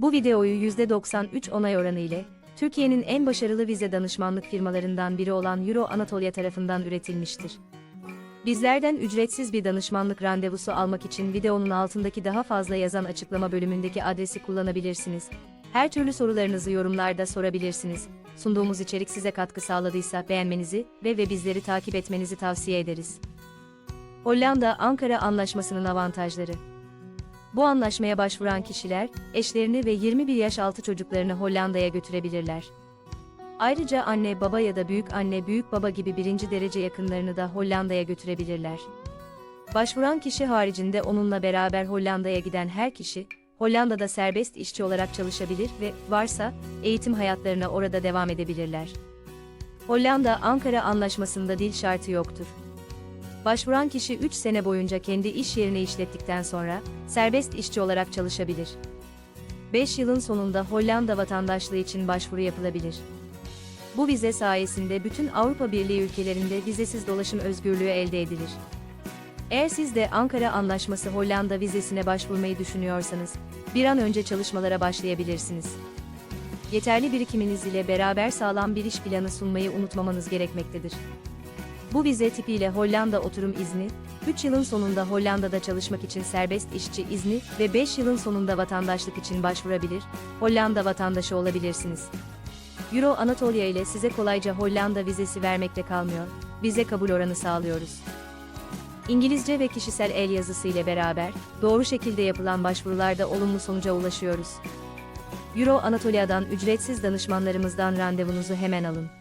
Bu videoyu %93 onay oranı ile, Türkiye'nin en başarılı vize danışmanlık firmalarından biri olan Euro Anatolia tarafından üretilmiştir. Bizlerden ücretsiz bir danışmanlık randevusu almak için videonun altındaki daha fazla yazan açıklama bölümündeki adresi kullanabilirsiniz. Her türlü sorularınızı yorumlarda sorabilirsiniz. Sunduğumuz içerik size katkı sağladıysa beğenmenizi ve ve bizleri takip etmenizi tavsiye ederiz. Hollanda-Ankara Anlaşması'nın avantajları Bu anlaşmaya başvuran kişiler, eşlerini ve 21 yaş altı çocuklarını Hollanda'ya götürebilirler. Ayrıca anne baba ya da büyük anne büyük baba gibi birinci derece yakınlarını da Hollanda'ya götürebilirler. Başvuran kişi haricinde onunla beraber Hollanda'ya giden her kişi, Hollanda'da serbest işçi olarak çalışabilir ve, varsa, eğitim hayatlarına orada devam edebilirler. Hollanda-Ankara Anlaşması'nda dil şartı yoktur. Başvuran kişi 3 sene boyunca kendi iş yerini işlettikten sonra, serbest işçi olarak çalışabilir. 5 yılın sonunda Hollanda vatandaşlığı için başvuru yapılabilir. Bu vize sayesinde bütün Avrupa Birliği ülkelerinde vizesiz dolaşım özgürlüğü elde edilir. Eğer siz de Ankara Anlaşması Hollanda vizesine başvurmayı düşünüyorsanız, bir an önce çalışmalara başlayabilirsiniz. Yeterli birikiminiz ile beraber sağlam bir iş planı sunmayı unutmamanız gerekmektedir. Bu vize tipiyle Hollanda oturum izni, 3 yılın sonunda Hollanda'da çalışmak için serbest işçi izni ve 5 yılın sonunda vatandaşlık için başvurabilir, Hollanda vatandaşı olabilirsiniz. Euro Anatolia ile size kolayca Hollanda vizesi vermekle kalmıyor, vize kabul oranı sağlıyoruz. İngilizce ve kişisel el yazısı ile beraber, doğru şekilde yapılan başvurularda olumlu sonuca ulaşıyoruz. Euro Anatolia'dan ücretsiz danışmanlarımızdan randevunuzu hemen alın.